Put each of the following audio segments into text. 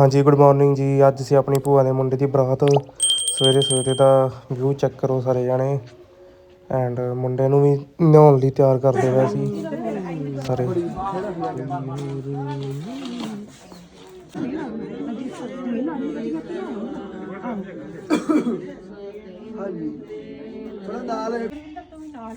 ਹਾਂਜੀ good morning ਜੀ। ਅੱਜ ਅਸੀਂ ਆਪਣੀ ਭੂਆ ਦੇ ਮੁੰਡੇ ਦੀ ਬਰਾਤ ਸਵੇਰੇ ਸਵੇਰੇ ਦਾ ਵਿਊ ਚੈੱਕ ਕਰੋ ਸਾਰੇ ਜਾਣੇ। ਐਂਡ ਮੁੰਡੇ ਨੂੰ ਵੀ ਨਹਾਉਣ ਲਈ ਤਿਆਰ ਕਰਦੇ ਹੋਏ ਸੀ। ਸਾਰੇ। ਥੋੜਾ ਨਾਲ ਨਾਲ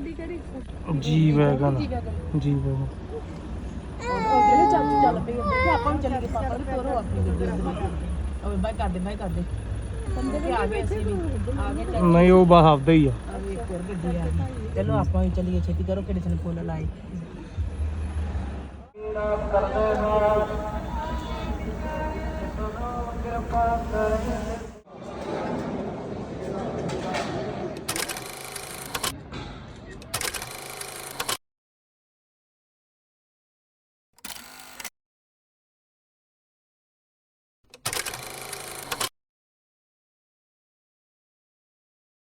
ਵੈਗਨ ਜੀ ਵੈਗਨ ਜਿਹੜੇ ਚੱਲ ਚੱਲ ਪਏ ਤੇ ਆਪਾਂ ਵੀ ਚੱਲੀਏ ਪਾਪਾ ਵੀ ਤੋਰੋ ਆਪਣੀ ਗੱਡੀ ਅੰਦਰ ਓਏ ਬਾਈ ਕਰ ਦੇ ਬਾਈ ਕਰ ਦੇ। ਬੰਦੇ ਆ ਗਏ ਅਸੀਂ ਵੀ। ਆ ਗਏ ਚੱਲ। ਨਹੀਂ ਉਹ ਬਸ ਆਪਦਾ ਹੀ ਆ। ਇੱਕ ਹੋਰ ਗੱਡੀ ਆ ਗਈ। ਚਲੋ ਆਪਾਂ ਵੀ ਚੱਲੀਏ। ਛੇਤੀ ਕਰੋ ਕਿਹੜੇ ਸਨ ਫੁੱਲ ਲਾਏ।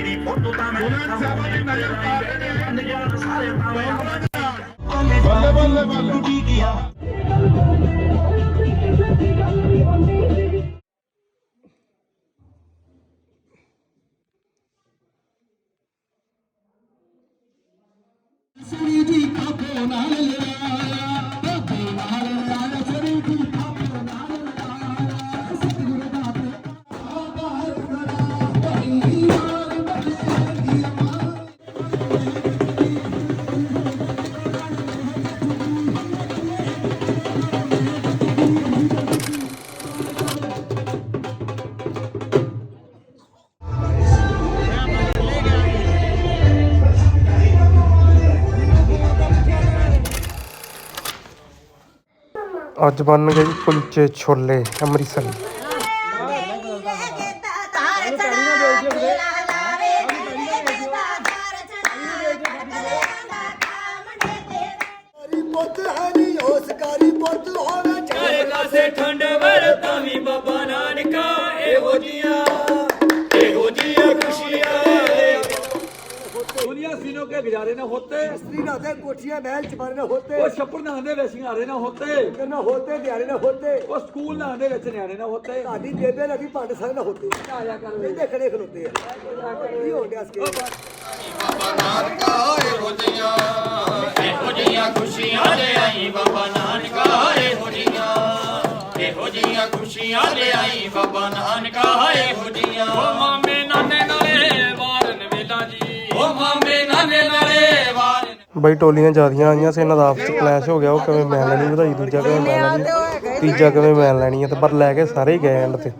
ਤੇਰੀ ਫੋਟੋ ਤਾਂ ਮੈਂ ਸਾਹਮਣੇ ਨਜ਼ਰ ਆ ਰਹੇ ਨੇ ਨਜ਼ਾਰਾ ਸਾਰੇ ਪਾਵੇਂ ਬੱਲੇ ਬੱਲੇ। ਬੱਲੇ ਗਿਆ। ਅੱਜ ਬਣ ਗਏ ਜੀ ਕੁਲਚੇ ਛੋਲੇ ਅੰਮ੍ਰਿਤਸਰੀ। ਠੰਡ ਵਰਤਾ ਵੀ ਬਾਬਾ ਨਾਨਕਾ ਦੁਨੀਆ ਸੀਨੋ ਕੇ ਗੁਜ਼ਾਰੇ ਨਾ ਹੋਤੇ स्त्री ना होते कोठियां महल चमारे ना होते ਉਹ ਛੱਪੜ ਨਾ ਆਂਦੇ ਵਿੱਚ ਨਿਆਰੇ ਨਾ ਹੋਤੇ ना होते दिहाड़े ना होते ਉਹ ਸਕੂਲ ਨਾ ਆਂਦੇ ਵਿੱਚ ਨਿਆਰੇ ਨਾ ਹੋਤੇ ਸਾਡੀ ਬੇਬੇ ਨਾ ਵੀ ਭਾਂਡੇ ਸਾਰੇ ਨਾ ਹੋਤੇ ਆਇਆ ਕਰ ਇਹ ਦੇਖਣੇ ਖਲੋਤੇ ਆ ਕੀ ਹੋ ਗਿਆ ਸਕੇ ਇਹੋ ਜੀਆਂ ਖੁਸ਼ੀਆਂ ਲੈ ਆਈ ਬਾਬਾ ਨਾਨਕਾ ਇਹੋ ਜੀਆਂ ਇਹੋ ਜੀਆਂ ਖੁਸ਼ੀਆਂ ਲੈ ਆਈ ਬਾਬਾ ਨਾਨਕਾ ਇਹੋ ਜੀਆਂ ਓ ਮਾਮੇ ਨਾਨੇ ਬਈ ਟੋਲੀਆਂ ਜਿਆਦੀਆਂ ਆਈਆਂ ਸੀ, ਇਹਨਾਂ ਦਾ ਆਪਸ ਚ ਕਲੈਸ਼ ਹੋ ਗਿਆ, ਉਹ ਕਿਵੇਂ ਮੈਂ ਲੈਣੀ ਵਧਾਈ, ਦੂਜਾ ਕਿਵੇਂ ਮੈਂ ਲੈਣੀ, ਤੀਜਾ ਕਿਵੇਂ ਮੈਂ ਲੈਣੀ ਹੈ ਤੇ ਪਰ ਲੈ ਕੇ ਸਾਰੇ ਹੀ ਗਏ ਐਂਡ ਤੇ।